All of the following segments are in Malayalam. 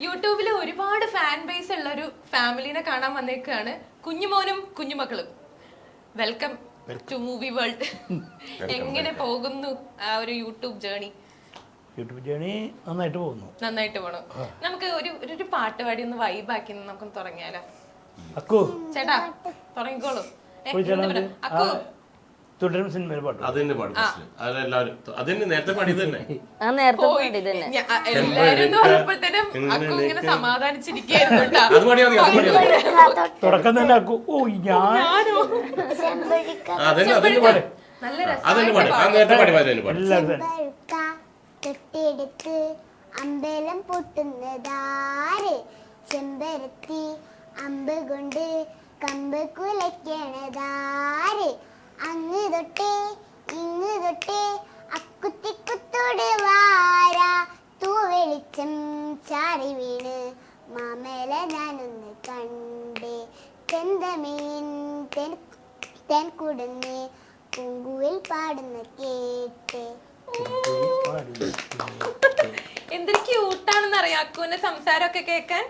യൂട്യൂബിൽ ഒരുപാട് ഫാൻ ബേസ് ഉള്ള ഒരു ഫാമിലിനെ കാണാൻ വന്നേക്കാണ് കുഞ്ഞുമോനും കുഞ്ഞുമക്കളും. വെൽക്കം ടു മൂവി വേൾഡ് എങ്ങനെ പോകുന്നു ആ ഒരു യൂട്യൂബ് ജേണി യൂട്യൂബ് ജേണി നന്നായിട്ട് പോകുന്നു. നന്നായിട്ട് പോണു. നമുക്ക് ഒരു ഒരു- പാട്ട് പാടി ഒന്ന് വൈബാക്കി നമുക്ക് തുടങ്ങിയാലോ? ചേട്ടാ തുടങ്ങിക്കോളൂ? അക്കു. തുടരും സിനിമയിൽ പാട്ട് അത് തന്നെ പാടും അതെല്ലാവരും. അത് തന്നെ നേരത്തെ പാടിയത് തന്നെ. ആ നേരത്തെ പോയി. പാടി തന്നെ. ഞാ- ആ, എല്ലാരും എന്ന് പറഞ്ഞപ്പോഴത്തേനും അക്കു ഇങ്ങനെ സമാധാനിച്ചിരിക്കുന്നു കേട്ടാ. അത് പാടിയാ മതി അത് പാടിയാ മതി. തുടക്കം തന്നെ ഓ ഞാൻ ഞാനോ. ആ, അതന്നെ അതന്നെ പാട്. നല്ല അതന്നെ പാട്. ആ രസം നേരത്തെ പാടി പാടി തന്നെ പാട്. എല്ലാവരും. തന്നെ. ചെമ്പഴുക്ക തൊട്ടെടുത്ത് അമ്പലം പൊട്ടുന്നതാര്. ചെമ്പരത്തി അമ്പ് കൊണ്ട് കമ്പ് കുലയ്ക്കണതാര്. അങ്ങ് തൊട്ടേ ഇങ്ങ് തൊട്ടേ അക്കുത്തിക്കുത്തോട് വാര. തൂ വെളിച്ചം ചാടി വീണ്. മാമല ഞാനൊന്ന് കണ്ടേ ചെന്തമീൻ തെൻ പൂങ്കുവിൽ പാടുന്ന കേട്ടേ. എന്തൊരു ക്യൂട്ടാണെന്ന് അറിയോ അക്കുവിന്റെ സംസാരമൊക്കെ കേൾക്കാൻ?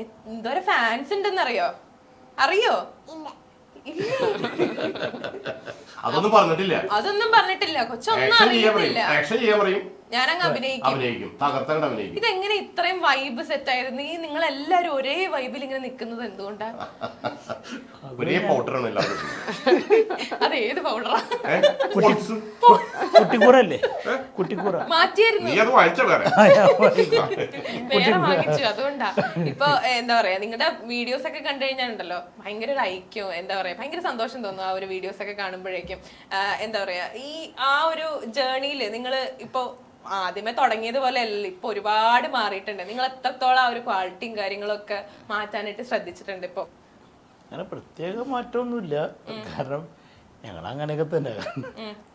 എന്തോരം ഫാൻസ് ഉണ്ടെന്നറിയോ? അറിയോ? ഇല്ല. അതൊന്നും പറഞ്ഞിട്ടില്ല. അതൊന്നും പറഞ്ഞിട്ടില്ല. കൊച്ചൊന്നും ആക്ഷൻ ചെയ്യാൻ പറയും. ആക്ഷൻ ചെയ്യാൻ പറയും. ഞാനങ്ങ് അഭിനയിക്കും. അഭിനയിക്കും. തകർത്തങ്ങട് അഭിനയിക്കും. ഇതെങ്ങനെ ഇത്രയും വൈബ് സെറ്റ് ആയിരുന്നു? ഈ നിങ്ങൾ എല്ലാരും ഒരേ വൈബിൽ ഇങ്ങനെ നിൽക്കുന്നത് എന്തുകൊണ്ടാ? ഒരേ പൗഡറാണ് എല്ലാവരും അത് ഏത് പൗഡറാ ഏ? പൊളിച്ച്. കുട്ടിക്കൂറല്ലേ? കുട്ടിക്കൂറ. മാറ്റിയായിരുന്നു. നീ അത് വായിച്ച വേറെ? ആ, ഞാൻ പറയും. വേറെ വാങ്ങിച്ചു അതുകൊണ്ടാ. ഇപ്പൊ എന്താ പറയാ നിങ്ങളുടെ വീഡിയോസ് ഒക്കെ കണ്ടു കഴിഞ്ഞാലുണ്ടല്ലോ ഭയങ്കര ഒരു ഐക്യം എന്താ പറയാ ഭയങ്കര സന്തോഷം തോന്നും ആ ഒരു വീഡിയോസ് ഒക്കെ കാണുമ്പോഴേക്കും. ആ, എന്താ പറയാ ഈ ആ ഒരു ജേർണിയിൽ നിങ്ങൾ ഇപ്പൊ ആദ്യമേ തുടങ്ങിയതുപോലെ അല്ല ഇപ്പൊ ഒരുപാട് മാറിയിട്ടുണ്ട്. നിങ്ങൾ എത്രത്തോളം ആ ഒരു ക്വാളിറ്റിയും കാര്യങ്ങളൊക്കെ മാറ്റാനായിട്ട് ശ്രദ്ധിച്ചിട്ടുണ്ട് ഇപ്പൊ? അങ്ങനെ പ്രത്യേക മാറ്റമൊന്നുമില്ല. കാരണം ഞങ്ങൾ അങ്ങനെയൊക്കെ തന്നെ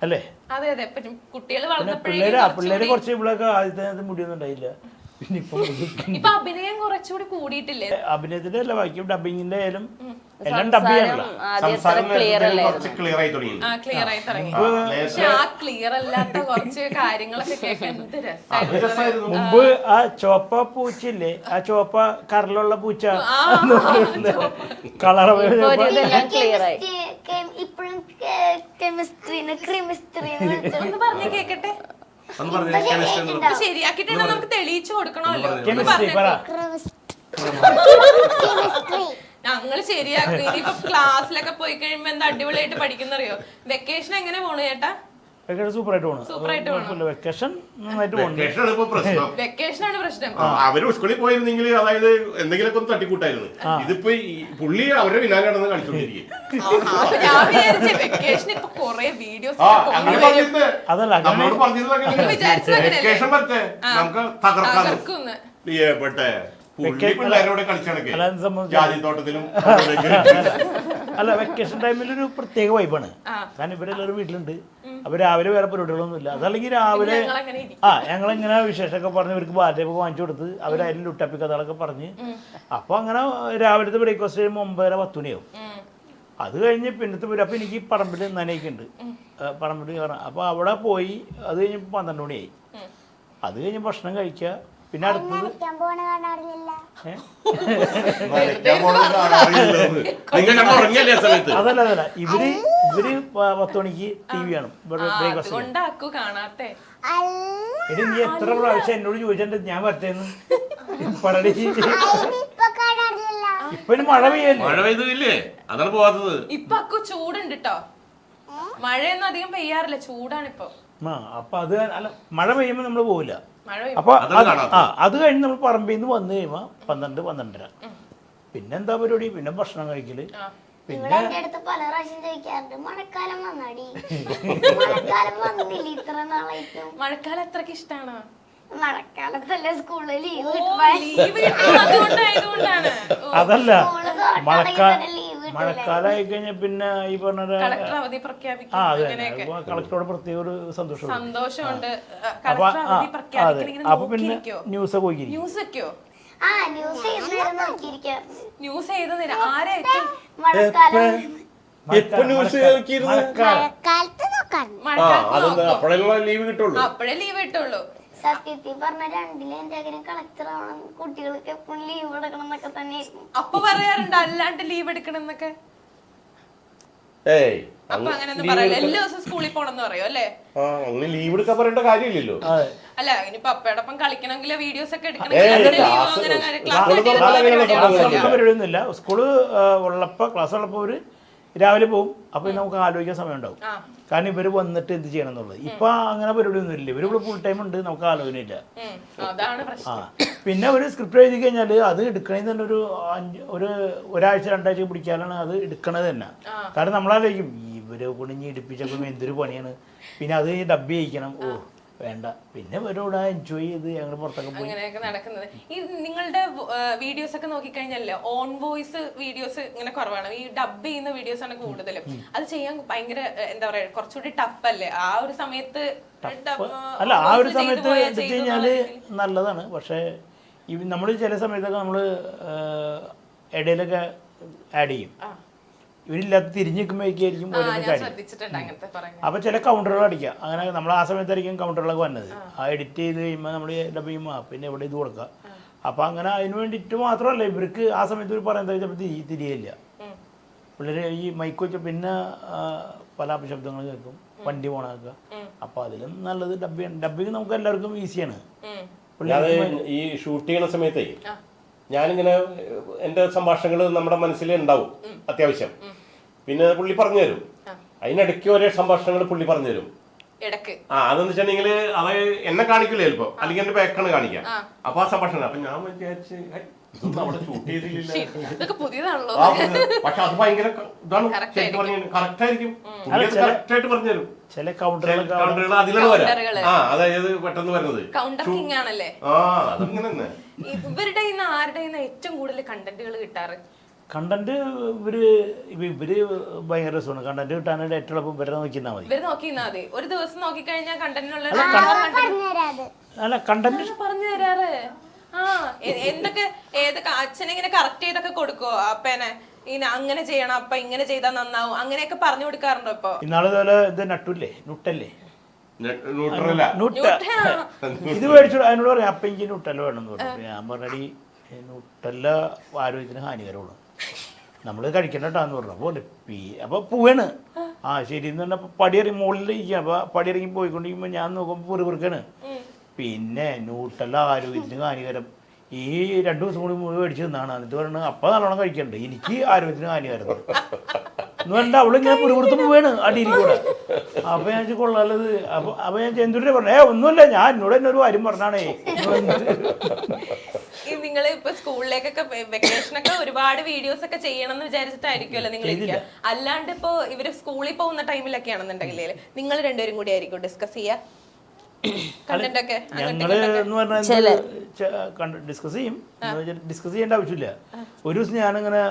അല്ലേ? അതെ അതെ. കുട്ടികൾ പിള്ളേര് കുറച്ച് ഇവിടെയൊക്കെ ആദ്യത്തെ മുടിയൊന്നുണ്ടായില്ല മുടിയൊന്നും ഉണ്ടായില്ല. പിന്നെ ഇപ്പൊ അഭിനയം കുറച്ചുകൂടി കൂടിയിട്ടില്ലേ? അഭിനയത്തിന്റെ അല്ല ബാക്കി ഡബിങ്ങിന്റെ ആയാലും എല്ലാം സംസാരം ക്ലിയർ നേരത്തെ അല്ലായിരുന്നു കുറച്ച് ക്ലിയർ ആയി തുടങ്ങി. ആ ക്ലിയർ ആയി തുടങ്ങി. ആ, പക്ഷെ ആ ക്ലിയർ അല്ലാത്ത കുറച്ച് കാര്യങ്ങളൊക്കെ കേൾക്കാൻ എന്ത് രസമായിരുന്നു. രസമായിരുന്നു. മുമ്പ് ആ ചോപ്പ പൂച്ചയില്ലേ ആ ചോപ്പ കറലുള്ള പൂച്ച കളർ ഇപ്പോഴും കെമിസ്ട്രീന്ന് ക്രിമിസ്ട്രീന്ന് ഒന്ന് പറഞ്ഞു കേക്കട്ടെ? ശരിയാക്കിട്ടുണ്ടെങ്കിൽ പറഞ്ഞ കെമിസ്ട്രി ശരിയാക്കിയിട്ട് നമുക്ക് തെളിയിച്ചു കൊടുക്കണമല്ലോ. കെമിസ്ട്രി ഞങ്ങൾ ശരിയാക്കും. ഇനിയിപ്പോ ക്ലാസ്സിലൊക്കെ പോയി കഴിയുമ്പോ എന്താ അടിപൊളിയായിട്ട് പഠിക്കുന്നറിയോ? വെക്കേഷൻ എങ്ങനെ പോണു ചേട്ടാ? വെക്കേഷൻ സൂപ്പറായിട്ട് പോകണം സൂപ്പറായിട്ട് പോണു? വെക്കേഷൻ നന്നായിട്ട് പോകണം വെക്കേഷനാണ് ഇപ്പൊ പ്രശ്നം. അവർ സ്കൂളിൽ പോയിരുന്നെങ്കിൽ അതായത് എന്തെങ്കിലുമൊക്കെ ഒന്ന് തട്ടിക്കൂട്ടായിരുന്നു. ഇതിപ്പോ ഈ പുള്ളി അവരുടെ കളിച്ചോണ്ടിരിക്കും വെക്കേഷൻ അതല്ല നമുക്ക് അല്ല, വെക്കേഷൻ ടൈമിൽ ഒരു പ്രത്യേക വൈബാണ് കാരണം ഇവരെല്ലാവരും വീട്ടിലുണ്ട്. അപ്പൊ രാവിലെ വേറെ പരിപാടികളൊന്നും ഇല്ല. അതല്ലെങ്കിൽ രാവിലെ. ആ ഞങ്ങളിങ്ങനെ വിശേഷമൊക്കെ പറഞ്ഞ് ഇവർക്ക് ബാറ്റൊക്കെ വാങ്ങിച്ചു കൊടുത്ത് അവരതിൽ ലുട്ടപ്പി കഥകളൊക്കെ പറഞ്ഞ്. അപ്പൊ അങ്ങനെ രാവിലത്തെ ബ്രേക്ക്ഫാസ്റ്റ് കഴിയുമ്പോൾ ഒമ്പതര പത്ത് മണിയാവും അത് കഴിഞ്ഞ് പിന്നത്തെ പേര് അപ്പൊ എനിക്ക് പറമ്പിൽ നനയൊക്കെയുണ്ട് പറമ്പിൽ കയറാം അപ്പൊ അവിടെ പോയി. അത് കഴിഞ്ഞ് പന്ത്രണ്ട് മണിയായി. അത് കഴിഞ്ഞ് ഭക്ഷണം കഴിക്കുക. പിന്നെ അടുത്തത്? അതല്ല അതല്ല. ഇവർ ഇവർ പത്ത് മണിക്ക് ടി വി കാണും. ബ്രേക്ക്ഫാസ്റ്റ് കാണാത്തെ. നീ എത്ര പ്രാവശ്യം എന്നോട് ചോദിച്ചിട്ട് ഞാൻ വരട്ടേന്ന്. പടടി ഇപ്പൊ മഴ പെയ്യല്ലേ? മഴ പെയ്തില്ലേ അതാണ് പോവാത്തത്. ഇപ്പൊ അക്കു ചൂടുണ്ട് കേട്ടോ മഴയൊന്നും അധികം പെയ്യാറില്ല. ചൂടാണിപ്പോ. ആ അപ്പൊ അത് അല്ല മഴ പെയ്യുമ്പോ നമ്മൾ പോവില്ല. അപ്പൊ. ആ അത് കഴിഞ്ഞ് നമ്മൾ പറമ്പിൽ നിന്ന് വന്നു കഴിയുമ്പോ പന്ത്രണ്ട് പന്ത്രണ്ടര. പിന്നെന്താ പരിപാടി? പിന്നെ ഭക്ഷണം കഴിക്കൽ. പിന്നെ അടുത്ത് പല പ്രാവശ്യം ചോദിക്കാറുണ്ട് മഴക്കാലം വന്നാടി? മഴക്കാലം വന്നില്ല ഇത്ര നാളായിട്ടും? മഴക്കാലം അത്രയ്ക്ക് ഇഷ്ടാണോ? മഴക്കാലത്തല്ലേ സ്കൂളിൽ ലീവ് അതല്ല മഴക്കാലം. മഴക്കാലമായി കഴിഞ്ഞാൽ പിന്നെ ഈ പറഞ്ഞ പോലെ- കളക്ടർ അവധി ആ അതെ അങ്ങനെയൊക്കെ. കളക്ടറോട് പ്രത്യേക ഒരു സന്തോഷം സന്തോഷമുണ്ട്. അപ്പൊ കളക്ടർ അവധി പിന്നെ ന്യൂസ് ഒക്കെ പോയിരിക്കും ന്യൂസ് ന്യൂസ് നേരം ന്യൂസ് ചെയ്ത നേരം ആരാ ഏറ്റവും മഴക്കാലം. എപ്പോ ന്യൂസ് കേൾക്കിയിരുന്നു മഴക്കാലം. മഴക്കാലത്ത് അപ്പോഴെല്ലാം ലീവ് കിട്ടുള്ളൂ. അപ്പോഴേ ലീവ് കിട്ടുള്ളൂ. സത്യത്തിൽ പറഞ്ഞ രണ്ടിലെ എന്റെ അങ്ങനെ കളക്ടർ ആവണം കുട്ടികൾക്ക് എപ്പോഴും ലീവ് എടുക്കണം എന്നൊക്കെ തന്നെയായിരുന്നു അപ്പൊ പറയാറുണ്ട് അല്ലാണ്ട് ലീവ് എടുക്കണം എന്നൊക്കെ? ഏയ് അപ്പൊ അങ്ങനെയൊന്നും പറയല്ല. എല്ലാ ദിവസവും സ്കൂളിൽ പോണെന്ന് പറയും അല്ലേ? ആ അങ്ങനെ ലീവ് എടുക്കാൻ പറയേണ്ട കാര്യമില്ലല്ലോ. അല്ല ഇനിയിപ്പൊ അപ്പയോടൊപ്പം കളിക്കണമെങ്കിൽ വീഡിയോസ് ഒക്കെ എടുക്കണമെങ്കിൽ ക്ലാസ് പരിപാടിയൊന്നുമില്ല സ്കൂൾ ഉള്ളപ്പോ ക്ലാസ് ഉള്ളപ്പോ ഒരു രാവിലെ പോകും അപ്പോൾ നമുക്ക് ആലോചിക്കാൻ സമയം ഉണ്ടാവും കാരണം ഇവർ വന്നിട്ട് എന്ത് ചെയ്യണം എന്നുള്ളത് ഇപ്പൊ അങ്ങനെ പരിപാടിയൊന്നും ഇല്ല ഇവരിവിടെ ഫുൾ ടൈം ഉണ്ട് നമുക്ക് ആലോചന ഇല്ല ആ. പിന്നെ ഒരു സ്ക്രിപ്റ്റ് എഴുതി കഴിഞ്ഞാൽ അത് എടുക്കണേ തന്നെ ഒരു അഞ്ച് ഒരു ഒരാഴ്ച രണ്ടാഴ്ച പിടിക്കാനാണ് അത് എടുക്കണത് തന്നെ. കാരണം നമ്മളാലോചിക്കും ഇവരെ കുണിഞ്ഞ് ഇടിപ്പിച്ചപ്പോൾ എന്തൊരു പണിയാണ്? പിന്നെ അത് ഡബ് ചെയ്യിക്കണം. ഓ. വേണ്ട. പിന്നെ ഇവരോട് എൻജോയ് ചെയ്ത് ഞങ്ങൾ പുറത്തൊക്കെ പോയി. അങ്ങനെയൊക്കെ നടക്കുന്നത്. ഈ നിങ്ങളുടെ വീഡിയോസ് ഒക്കെ നോക്കിക്കഴിഞ്ഞാലേ ഓൺ വോയിസ് വീഡിയോസ് ഇങ്ങനെ കുറവാണ്. ഈ ഡബ് ചെയ്യുന്ന വീഡിയോസ് ആണ് കൂടുതലും. അത് ചെയ്യാൻ ഭയങ്കര എന്താ പറയാ കുറച്ചുകൂടി ടഫ് അല്ലേ? ആ ഒരു സമയത്ത് അല്ല ആ ഒരു സമയത്ത് കഴിഞ്ഞാൽ എടുത്തു നല്ലതാണ്. പക്ഷേ നമ്മൾ ചില സമയത്തൊക്കെ നമ്മൾ ഇടയിലൊക്കെ ആഡ് ചെയ്യും. ഇവരില്ലാത്ത തിരിഞ്ഞു നിൽക്കുമ്പോഴേക്കായിരിക്കും അങ്ങനത്തെ പറയുന്നത് അപ്പോൾ ചില കൗണ്ടറുകൾ അടിക്കാം. അങ്ങനെ നമ്മൾ ആ സമയത്തായിരിക്കും കൗണ്ടറുകളൊക്കെ വന്നത്. ആ. എഡിറ്റ് ചെയ്ത് കഴിയുമ്പോൾ നമ്മൾ ഡബ് ചെയ്യുമ്പോൾ പിന്നെ ഇവിടെ ഇത് കൊടുക്കുക അപ്പോൾ അങ്ങനെ അതിന് വേണ്ടിയിട്ട് മാത്രമല്ല ഇവർക്ക് ആ സമയത്ത് ഒരു പറയുന്നത് ചിലപ്പോൾ തിരി തിരിയില്ല പിള്ളേര് പിള്ളേർ ഈ മൈക്ക് വെച്ച പിന്നെ പല അപശബ്ദങ്ങൾ കേൾക്കും. വണ്ടി പോണാക്കുക അപ്പൊ അപ്പോൾ അതിലും നല്ലത് ഡബിങ് ഡബിങ് നമുക്ക് എല്ലാവർക്കും ഈസിയാണ്. ഈ ഷൂട്ട് ചെയ്യണ സമയത്തേ. ഞാനിങ്ങനെ എന്റെ എന്റെ സംഭാഷണങ്ങൾ നമ്മുടെ മനസ്സിൽ ഉണ്ടാവും അത്യാവശ്യം. പിന്നെ പുള്ളി പറഞ്ഞു തരും അതിനിടയ്ക്ക് ഒരേ സംഭാഷണങ്ങൾ പുള്ളി പറഞ്ഞു തരും ഇടയ്ക്ക് ആ അതെന്ന് വെച്ചിട്ടുണ്ടെങ്കിൽ അത് എന്നെ കാണിക്കില്ല ചിലപ്പോ? അല്ലെങ്കിൽ എന്റെ പേക്കാണ് കാണിക്കാം. അപ്പൊ ആ സംഭാഷണം അപ്പൊ ഞാൻ വിചാരിച്ച് "ഹൈ, ഷൂട്ട് ചെയ്തില്ല ഇതൊക്കെ പുതിയതാണല്ലോ. പക്ഷെ അത് ഭയങ്കര ഇതാണ് പറഞ്ഞു കറക്റ്റ് ആയിരിക്കും. കറക്റ്റ് ആയിട്ട് പറഞ്ഞു തരും ചില കൗണ്ടറുകൾ അതിലാണ് വരാം. ആ അതായത് പെട്ടെന്ന് വരുന്നത്. കൗണ്ടർ ആണല്ലേ? ആ അതങ്ങനെ തന്നെ. ഇവരുടെ ഇന്ന് ആരുടെ ഏറ്റവും കൂടുതൽ കണ്ടന്റുകൾ കിട്ടാറ്? കണ്ടന്റ് ഇവർ ഇവ- ഇവർ ഭയങ്കര രസമാണ്. കണ്ടന്റ് കിട്ടാനായിട്ട് ഏറ്റവും എളുപ്പം ഇവരെ നോക്കിന്നാ മതി. ഇവർ നോക്കി നിന്നാ മതി. ഒരു ദിവസം നോക്കിക്കഴിഞ്ഞാൽ കണ്ടന്റിനുള്ള പറഞ്ഞുതരാത് അല്ല കണ്ടന്റ് പറഞ്ഞു തരാറ്. ആ എന്തൊക്കെ ഏതൊക്കെ അച്ഛനെ ഇങ്ങനെ കറക്റ്റ് ചെയ്തൊക്കെ കൊടുക്കോ അപ്പനെ ഇങ്ങനെ അങ്ങനെ ചെയ്യണം അപ്പ ഇങ്ങനെ ചെയ്താൽ നന്നാവും. അങ്ങനെയൊക്കെ പറഞ്ഞു കൊടുക്കാറുണ്ടോ ഇപ്പൊ? ഇന്നാളെ ഇതുപോലെ ഇത് നട്ടുല്ലേ? നുട്ടല്ലേ? ഇത് മേടിച്ചു അതിനോട് പറയാം അപ്പ എനിക്ക് നുട്ടല്ല വേണം എന്ന് പറഞ്ഞു ഞാൻ പറഞ്ഞടി നുട്ടല്ല ആരോഗ്യത്തിന് ഹാനികരമാണ്. നമ്മൾ കഴിക്കണ്ടട്ടാന്ന് പറഞ്ഞു. അപ്പോൾ പീ അപ്പോൾ പോവാണ്. ആ. ശരി എന്ന് പറഞ്ഞപ്പോൾ പടിയിറങ്ങി മുകളിലിരിക്കുക അപ്പോൾ പടിയിറങ്ങി പോയിക്കൊണ്ടിരിക്കുമ്പോൾ ഞാൻ നോക്കുമ്പോൾ പെറുപെറുക്കാണ് പിന്നെ നൂട്ടല്ല ആരോഗ്യത്തിന് ഹാനികരം. ഈ രണ്ടു ദിവസം കൂടി മുഴുവൻ മേടിച്ചു നിന്നാണ് എന്നിട്ട് പറയുന്നത് അപ്പം നല്ലോണം കഴിക്കണ്ട? എനിക്ക് ആരോഗ്യത്തിന് ഹാനികരം എന്ന് പറഞ്ഞാൽ അവളിങ്ങനെ പുറകുറുത്ത് പോവാണ് അടിയിരിക്കൂടെ കൂടെ അപ്പൊ ഞാൻ കൊള്ളാലത്. അപ്പൊ അപ്പൊ ഞാൻ ചെന്തുരെ പറഞ്ഞു ഏ ഒന്നുമില്ല. ഞാൻ എന്നോട് തന്നെ ഒരു കാര്യം പറഞ്ഞാണേ. നിങ്ങൾ ഇപ്പൊ സ്കൂളിലേക്കൊക്കെ വെക്കേഷൻ ഒക്കെ ഒരുപാട് വീഡിയോസ് ഒക്കെ ചെയ്യണം എന്ന് വിചാരിച്ചിട്ടായിരിക്കുമല്ലോ നിങ്ങൾ ഇരിക്കുക അല്ലാണ്ട് ഇപ്പൊ ഇവർ സ്കൂളിൽ പോകുന്ന ടൈമിലൊക്കെ ആണെന്നുണ്ടെങ്കിൽ നിങ്ങൾ രണ്ടുപേരും കൂടി ആയിരിക്കും ഡിസ്കസ് ചെയ്യാ? ഞങ്ങൾ എന്ന് പറഞ്ഞാൽ ഡിസ്കസ് ചെയ്യും. ഡിസ്കസ് ചെയ്യേണ്ട ആവശ്യമില്ല. ഒരു ദിവസം ഞാനിങ്ങനെ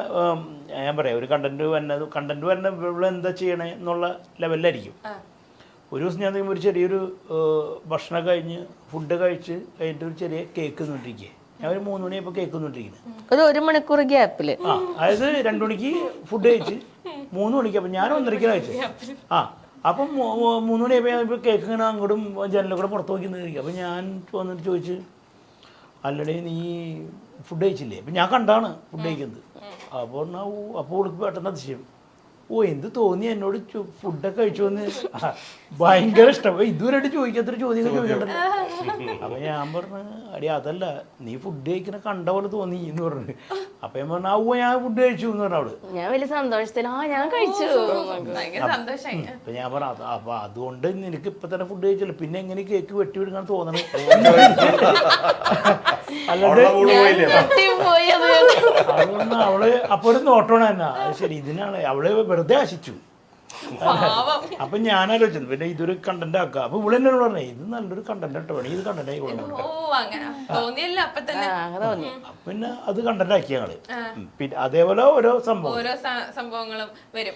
ഞാൻ പറയാം ഒരു കണ്ടന്റ് വരുന്നത് കണ്ടന്റ് വരുന്ന ഇവിടെ എന്താ ചെയ്യണേ എന്നുള്ള ലെവലിലായിരിക്കും. ഒരു ദിവസം ഞാൻ ഒരു ചെറിയൊരു ഭക്ഷണം കഴിഞ്ഞ് ഫുഡ് കഴിച്ച് കഴിഞ്ഞിട്ട് ഒരു ചെറിയ കേക്ക് തിന്നോണ്ടിരിക്കുക ഞാൻ ഒരു മൂന്ന് മണി കേക്ക് കേൾക്കുന്നുണ്ടിരിക്കുന്നത് ഒരു ഒരു മണിക്കൂർ ഗ്യാപ്പിൽ. ആ അതായത് രണ്ടു മണിക്ക് ഫുഡ് കഴിച്ച് മൂന്ന് മണിക്ക് അപ്പം ഞാൻ ഒന്നരയ്ക്ക് കഴിച്ചു. ആ അപ്പം മൂ- മൂ- മൂന്ന് മണിയായപ്പോൾ ഇപ്പോൾ കേക്ക് ഇങ്ങനെ അങ്ങോട്ടും ജനലും കൂടെ പുറത്ത് നോക്കി നിൽക്കുക അപ്പം ഞാൻ വന്നിട്ട് ചോദിച്ച് അല്ലടേ നീ ഫുഡ് കഴിച്ചില്ലേ? അപ്പം ഞാൻ കണ്ടാണ് ഫുഡ് കഴിക്കുന്നത്. അപ്പോൾ പറഞ്ഞാൽ അപ്പോൾ പെട്ടെന്ന് അതിശയം. ഓ എന്ത് തോന്നി എന്നോട് ഫുഡൊക്കെ കഴിച്ചു എന്ന്? ആ, ഭയങ്കര ഇഷ്ടം. ഇതുവരെയായിട്ട് ചോദിക്കാത്തൊരു ചോദ്യം. ചോദിക്കണ്ടല്ലോ. അപ്പൊ ഞാൻ പറഞ്ഞു അടി അതല്ല. നീ ഫുഡ് കഴിക്കണ കണ്ട പോലെ തോന്നി എന്ന് പറഞ്ഞു. അപ്പൊ ഞാൻ പറഞ്ഞു ഓ ഞാൻ ഫുഡ് കഴിച്ചു എന്ന് പറഞ്ഞു അവൾ. ഞാൻ വലിയ സന്തോഷത്തിൽ ആ ഞാൻ കഴിച്ചു. അപ്പൊ ഞാൻ പറഞ്ഞു അത് അപ്പൊ അതുകൊണ്ട് നിനക്ക് ഇപ്പൊ തന്നെ ഫുഡ് കഴിച്ചല്ലോ. പിന്നെ എങ്ങനെ കേക്ക് വെട്ടി വിടുക്കാൻ തോന്നണേ? അതുകൊണ്ട് അവൾ അപ്പൊ ഒരു നോട്ടമാണ് തന്നെ ശരി ഇതിനാണ്. അവൾ വെറുതെ ആശിച്ചു പാവം. അപ്പൊ ഞാൻ ആലോചിച്ചത് പിന്നെ ഇതൊരു കണ്ടന്റ് ആക്കുക അപ്പൊ ഇവിടെ എന്നോട് പറഞ്ഞേ ഇത് നല്ലൊരു കണ്ടന്റ് കേട്ടോ ഇത് കണ്ടന്റ് ആയിക്കോളൂ പിന്നെ അത് കണ്ടന്റ് ആക്കി ഞങ്ങൾ. പിന്നെ അതേപോലെ ഓരോ സംഭവം. ഓരോ സംഭവങ്ങളും വരും.